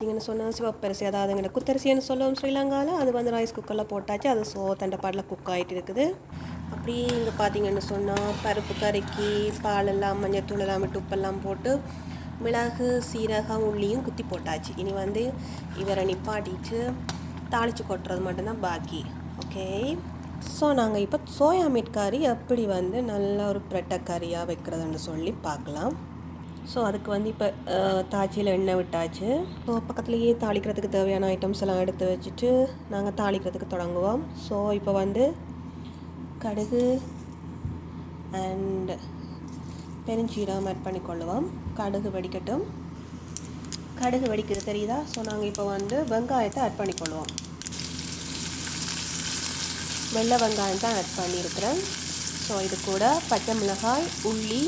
பார்த்தீங்கன்னு சொன்னால் சிவப்பரிசி அதாவது எங்களை குத்தரிசின்னு சொல்லுவோம் ஸ்ரீலங்காவில் அது வந்து ரைஸ் குக்கரில் போட்டாச்சு அது சோ தண்டப்பாடில் குக் ஆகிட்டு இருக்குது. அப்படியே இங்கே பார்த்தீங்கன்னு சொன்னால் பருப்பு கறிக்கு பாலெல்லாம் மஞ்சத்தூள் எல்லாம் உப்பெல்லாம் போட்டு மிளகு சீரகம் உள்ளியும் குத்தி போட்டாச்சு. இனி வந்து இவரை நிப்பாட்டிட்டு தாளித்து கொட்டுறது மட்டும்தான் பாக்கி. ஓகே? ஸோ நாங்கள் இப்போ சோயா மீட் கறி எப்படி வந்து நல்ல ஒரு பிரட்டை கறியாக வைக்கிறதுன்னு சொல்லி பார்க்கலாம். ஸோ அதுக்கு வந்து இப்போ தாச்சியில் எண்ணெய் விட்டாச்சு. ஸோ பக்கத்துலேயே தாளிக்கிறதுக்கு தேவையான ஐட்டம்ஸ் எல்லாம் எடுத்து வச்சுட்டு நாங்கள் தாளிக்கிறதுக்கு தொடங்குவோம். ஸோ இப்போ வந்து கடுகு அண்ட் பெருஞ்சீரகம் ஆட் பண்ணிக்கொள்ளுவோம் கடுகு வெடிக்கட்டும். கடுகு வெடிக்கிறது தெரியுதா? ஸோ நாங்கள் இப்போ வந்து வெங்காயத்தை ஆட் பண்ணிக்கொள்வோம் வெள்ளை வெங்காயம் தான் ஆட் பண்ணியிருக்கிறேன். ஸோ இது கூட பச்சை மிளகாய் உள்ளி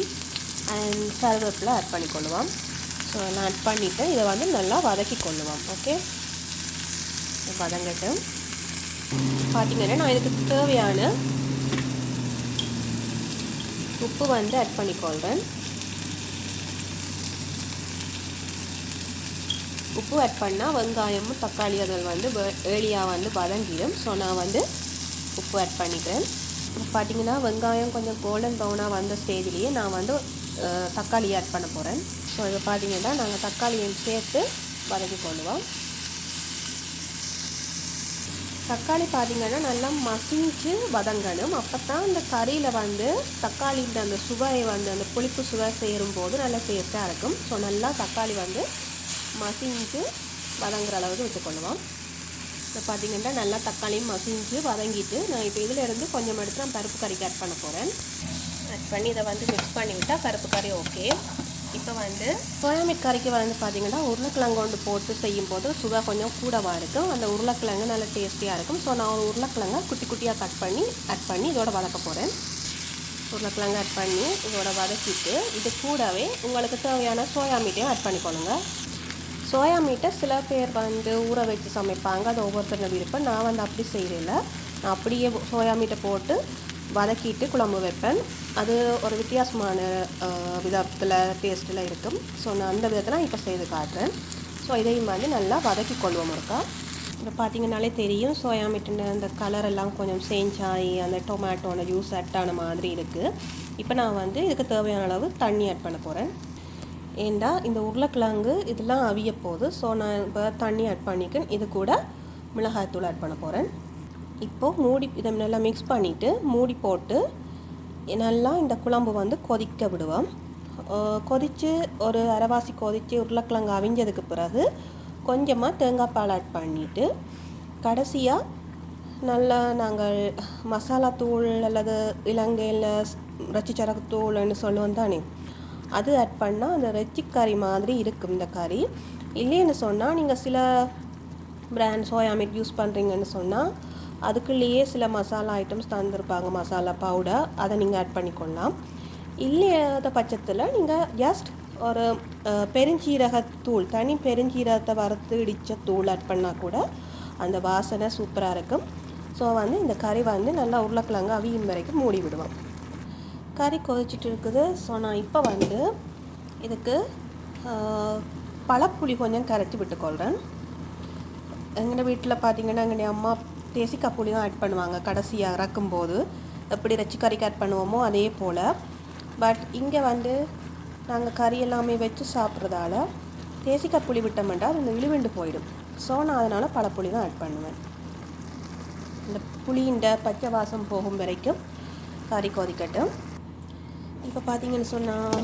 அண்ட் கருவேப்பிலை ஆட் பண்ணிக்கொள்ளுவோம். ஸோ நான் ஆட் பண்ணிவிட்டு இதை வந்து நல்லா வதக்கி கொள்ளுவோம். ஓகே வதங்கட்டும். பார்த்தீங்கன்னா நான் இதுக்கு தேவையான உப்பு வந்து ஆட் பண்ணிக்கொள்கிறேன் உப்பு ஆட் பண்ணால் வெங்காயமும் தக்காளி அதில் வந்து ஏழியாக வந்து வதங்கிடும். ஸோ நான் வந்து உப்பு ஆட் பண்ணிக்கிறேன். பார்த்தீங்கன்னா வெங்காயம் கொஞ்சம் கோல்டன் ப்ரௌனாக வந்த ஸ்டேஜ்லேயே நான் வந்து தக்காளி ஆட் பண்ண போகிறேன் ஸோ இதை பார்த்தீங்கன்னா நாங்கள் தக்காளியும் சேர்த்து வதக்கி கொள்ளுவோம். தக்காளி பார்த்திங்கன்னா நல்லா மசிஞ்சு வதங்கணும். அப்போ தான் அந்த கறியில் வந்து தக்காளின்ற அந்த சுவையை வந்து அந்த புளிப்பு சுவை சேரும்போது நல்லா டேஸ்ட்டாக இருக்கும். ஸோ நல்லா தக்காளி வந்து மசிஞ்சு வதங்குற அளவுக்கு வச்சுக்கொள்ளுவோம். இப்போ பார்த்திங்கன்னா நல்லா தக்காளியும் மசிஞ்சு வதங்கிட்டு நான் இப்போ இதில் இருந்து கொஞ்சம் எடுத்து நான் பருப்பு கறிக்கு ஆட் பண்ண போகிறேன் பண்ணி இதை வந்து மிக்ஸ் பண்ணிவிட்டால் கருப்பு பருப்பு கறி ஓகே இப்போ வந்து சோயாமீட் கறிக்கு வந்து பார்த்திங்கன்னா உருளைக்கிழங்கு கொண்டு போட்டு செய்யும்போது சுவை கொஞ்சம் கூடவாக இருக்கும். அந்த உருளைக்கிழங்கு நல்ல டேஸ்டியாக இருக்கும். ஸோ நான் ஒரு உருளைக்கிழங்கை குட்டி குட்டியாக கட் பண்ணி ஆட் பண்ணி இதோட வதக்க போகிறேன் உருளைக்கிழங்கு ஆட் பண்ணி இதோட வதக்கிட்டு இது கூடவே உங்களுக்கு தேவையான சோயா மீட்டையும் ஆட் பண்ணிக்கொள்ளுங்க சோயா மீட்டை சில பேர் வந்து ஊற வச்சு சமைப்பாங்க. அது ஒவ்வொருத்தர் விருப்பம். நான் வந்து அப்படி செய்கிறேன் நான் அப்படியே சோயா மீட்டை போட்டு வதக்கிட்டு குழம்பு வைப்பேன். அது ஒரு வித்தியாசமான விதத்தில் டேஸ்ட்டில் இருக்கும். ஸோ நான் அந்த விதத்தில் இப்போ செய்து காட்டுறேன். ஸோ இதையும் வந்து நல்லா வதக்கி கொள்வோம் இருக்கா இப்போ பார்த்தீங்கனாலே தெரியும் சோயா மீட்டுன்னு அந்த கலர் எல்லாம் கொஞ்சம் சேஞ்ச் ஆகி அந்த டொமேட்டோட ஜூஸ் ஆன மாதிரி இருக்குது இப்போ நான் வந்து இதுக்கு தேவையான அளவு தண்ணி ஆட் பண்ண போகிறேன் ஏண்டா இந்த உருளைக்கிழங்கு இதெல்லாம் அவிய போகுது. ஸோ நான் இப்போ தண்ணி ஆட் பண்ணிக்கேன் இது கூட மிளகாய்த்தூள் ஆட் பண்ண போகிறேன் இப்போது மூடி இதை நல்லா மிக்ஸ் பண்ணிவிட்டு மூடி போட்டு நல்லா இந்த குழம்பு வந்து கொதிக்க விடுவோம். கொதித்து ஒரு அரைவாசி கொதித்து உருளைக்கிழங்கு அவிஞ்சதுக்கு பிறகு கொஞ்சமாக தேங்காய் பால் ஆட் பண்ணிவிட்டு கடைசியாக நல்லா நாங்கள் மசாலா தூள் அல்லது இலங்கையில் ரச்சி சரக்கு தூள்னு சொல்லுவோம் தானே? அது ஆட் பண்ணால் அந்த ரெச்சி கறி மாதிரி இருக்கும் இந்த கறி. இல்லைன்னு சொன்னால் நீங்கள் சில பிராண்ட் சோயா மீட் யூஸ் பண்ணுறீங்கன்னு சொன்னால் அதுக்குள்ளேயே சில மசாலா ஐட்டம்ஸ் தந்துருப்பாங்க. மசாலா பவுடர் அதை நீங்கள் ஆட் பண்ணிக்கொள்ளலாம். இல்லையாத பட்சத்தில் நீங்கள் ஜஸ்ட் ஒரு பெருஞ்சீரகத்தூள் தனி பெருஞ்சீரகத்தை வறுத்து இடித்த தூள் ஆட் பண்ணால் கூட அந்த வாசனை சூப்பராக இருக்கும். ஸோ வந்து இந்த கறி வந்து நல்லா உருளைக்கிழங்கு அவியும் வரைக்கும் மூடி விடுவோம். கறி கொதிச்சிட்டு இருக்குது. ஸோ நான் இப்போ வந்து இதுக்கு பழப்புளி கொஞ்சம் கரைச்சி விட்டுக்கொள்கிறேன் எங்கள் வீட்டில் பார்த்தீங்கன்னா எங்கள் அம்மா தேசிக்காய் புளி தான் ஆட் பண்ணுவாங்க. கடைசியாக இறக்கும்போது எப்படி ரச்சி கறிக்கு ஆட் பண்ணுவோமோ அதே போல். பட் இங்கே வந்து நாங்கள் கறி எல்லாமே வச்சு சாப்பிட்றதால தேசிக்காய் புளி விட்டோம்னா அது இந்த இழுவிண்டு போயிடும். ஸோ நான் அதனால் பழப்புளி தான் ஆட் பண்ணுவேன். இந்த புளியின் பச்சை வாசம் போகும் வரைக்கும் கறி கொதிக்கட்டும். இப்போ பார்த்தீங்கன்னு சொன்னால்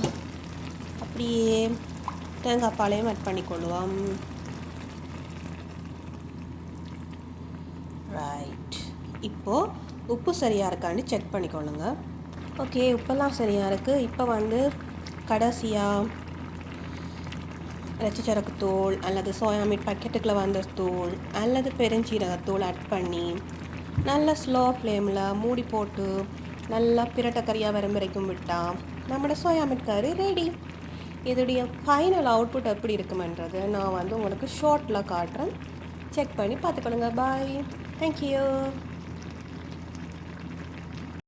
அப்படியே தேங்காய் பாலையும் ஆட் பண்ணிக்கொள்ளுவோம் ரைட் இப்போது உப்பு சரியாக இருக்கான்னு செக் பண்ணிக்கொள்ளுங்க ஓகே உப்பெல்லாம் சரியாக இருக்குது இப்போ வந்து கடைசியாக ரச்சிச்சரக்கு தூள் அல்லது சோயா மீட் பக்கெட்டுக்குள்ள வந்த தூள் அல்லது பெருஞ்சீரகத்தூள் ஆட் பண்ணி நல்லா ஸ்லோ ஃப்ளேமில் மூடி போட்டு நல்லா பிரட்டக்கறியாக வரும் விட்டால் நம்மளோட சோயா மீட் கறி ரெடி இதோடைய ஃபைனல் அவுட்புட் எப்படி இருக்குமென்றது நான் வந்து உங்களுக்கு ஷார்ட்டில் காட்டுறேன். செக் பண்ணி பார்த்துக்கொள்ளுங்க பாய் தேங்க்யூ.